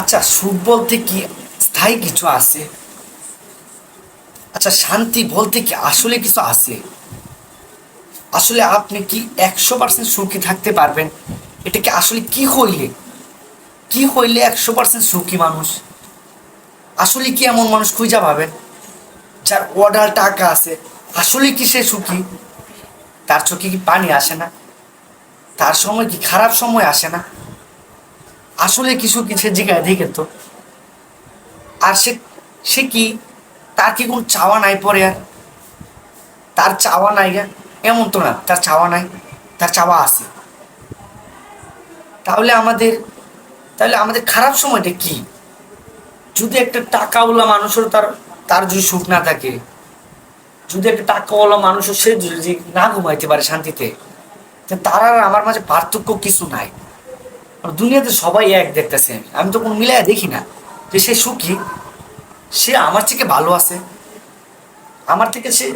আচ্ছা সুখ বলতে কি স্থায়ী কিছু আছে? আচ্ছা শান্তি বলতে কি আসলে কিছু আছে? আসলে আপনি কি একশো পার্সেন্ট সুখী থাকতে পারবেন? এটা কি আসলে কি হইলে? কি হইলে একশো পার্সেন্ট সুখী মানুষ? আসলে কি এমন মানুষ খুঁজা পাবেন? যার অর্ডার টাকা আছে, আসলে কি সে সুখী? তার চোখে কি পানি আসে না? তার সময় কি খারাপ সময় আসে না? আসলে কিছু কিছু জায়গায় দেখে তো। আর সে সে কি? তার কি কোনো চাওয়া নাই পরে আর? তার চাওয়া নাই এমন তো না, তার চাওয়া নাই, তার চাওয়া আছে। তাহলে আমাদের তাহলে আমাদের খারাপ সময়টা কি? যদি একটা টাকাওয়ালা মানুষের তার তার যদি সুখ না থাকে, যদি একটা টাকাওয়ালা মানুষও সে যদি না ঘুমাইতে পারে শান্তিতে তার আর আমার মাঝে পার্থক্য কিছু নাই। দুনিয়াতে সবাই এক দেখতেছে। আমি তো কোনো মিলাই দেখি না যে সে সুখী, সে আমার থেকে ভালো আছে, আমার থেকে সে,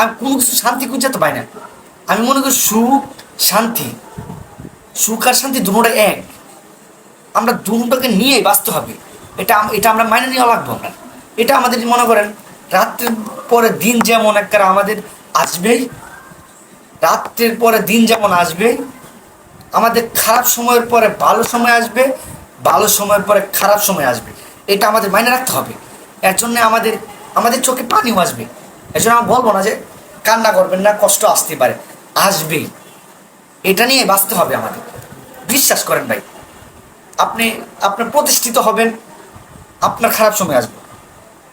আমি কোনো কিছু শান্তি খুঁজে তো পাই না। আমি মনে করি সুখ, শান্তি, সুখ আর শান্তি দুটোটা এক। আমরা দুটোকে নিয়ে বাঁচতে হবে। এটা এটা আমরা মাইনে নেওয়া লাগবো আমরা। এটা আমাদের মনে করেন, রাত্রের পরে দিন যেমন একটা আমাদের আসবেই, রাত্রের পরে দিন যেমন আসবে আমাদের খারাপ সময়ের পরে ভালো সময় আসবে, ভালো সময়ের পরে খারাপ সময় আসবে। এটা আমাদের মাইনে রাখতে হবে। এর জন্য আমাদের আমাদের চোখে পানিও আসবে। এর জন্য আমি বলব না যে কান্না করবেন না, কষ্ট আসতে পারে। আসবেই। এটা নিয়ে বাঁচতে হবে আমাদের। বিশ্বাস করেন ভাই, আপনি আপনি প্রতিষ্ঠিত হবেন, আপনার খারাপ সময় আসবে।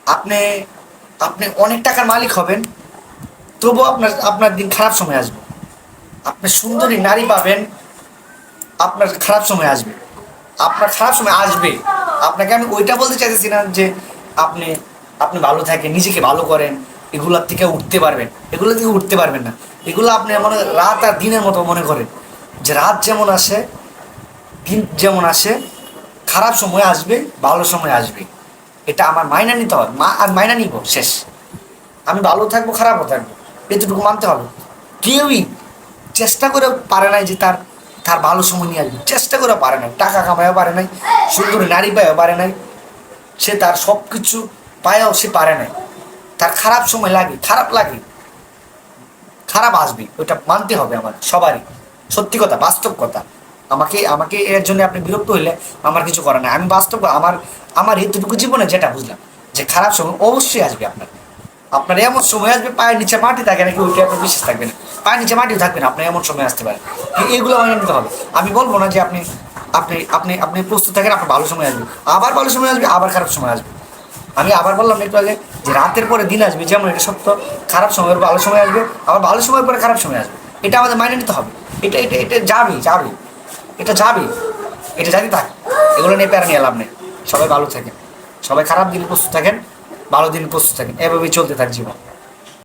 আপনি আপনি অনেক টাকার মালিক হবেন, তবুও আপনার আপনার দিন খারাপ সময় আসবে। আপনি সুন্দরী নারী পাবেন আপনার খারাপ সময় আসবে। আপনার খারাপ সময় আসবে। আপনাকে আমি ওইটা বলতে চাইতেছি না যে আপনি আপনি ভালো থাকেন, নিজেকে ভালো করেন, এগুলোর থেকে উঠতে পারবেন। এগুলো থেকে উঠতে পারবেন না। এগুলো আপনি মনে রাত আর দিনের মতো মনে করেন যে রাত যেমন আসে, দিন যেমন আসে, খারাপ সময় আসবে, ভালো সময় আসবে। এটা আমার মাইনা নিতে হবে। মা, আর মাইনা নিব, শেষ। আমি ভালো থাকব, খারাপও থাকব। এতটুকু মানতে হবে। কেউই চেষ্টা করে পারে নাই যে তার তার ভালো সময় নিয়ে আসবে। চেষ্টা করে পারে না টাকা কামাইও পারে নাই, সুন্দর নারী পাইও পারে নাই, সে তার সব কিছু পায়ও সে পারে নাই। তার খারাপ সময় লাগে, খারাপ লাগে, খারাপ আসবে ওইটা মানতে হবে আমার, সবারই। সত্যি কথা, বাস্তব কথা। আমাকে আমাকে এর জন্য আপনি বিরক্ত হইলে আমার কিছু করার নাই। আমি বাস্তব, আমার আমার এতটুকু জীবনে যেটা বুঝলাম, যে খারাপ সময় অবশ্যই আসবে আপনার। আপনার এমন সময় আসবে, পায়ের নিচে মাটি থাকে নাকি ওইটা আপনার বিশ্বাস থাকবে না? পায়ের নিচে মাটিও থাকবে না, আপনার এমন সময় আসতে পারে। এগুলো মানে নিতে হবে। আমি বলব না যে আপনি আপনি আপনি আপনি প্রস্তুত থাকেন, আপনার ভালো সময় আসবে। আবার ভালো সময় আসবে, আবার খারাপ সময় আসবে। আমি আবার বললাম একটু আগে যে রাতের পরে দিন আসবে, যেমন এটা সত্য, খারাপ সময়ের ভালো সময় আসবে, আবার ভালো সময়ের পরে খারাপ সময় আসবে। এটা আমাদের মাইনে নিতে হবে। এটা এটা এটা যাবে যাবে। এটা যাবে। এটা যাবে থাক। এগুলো নিয়ে প্যারা নিয়ে লাভ নেই। সবাই ভালো থাকেন। সবাই খারাপ দিন প্রস্তুত থাকেন। ভালো দিন প্রস্তুত থাকেন। এভাবেই চলতে থাক জীবন।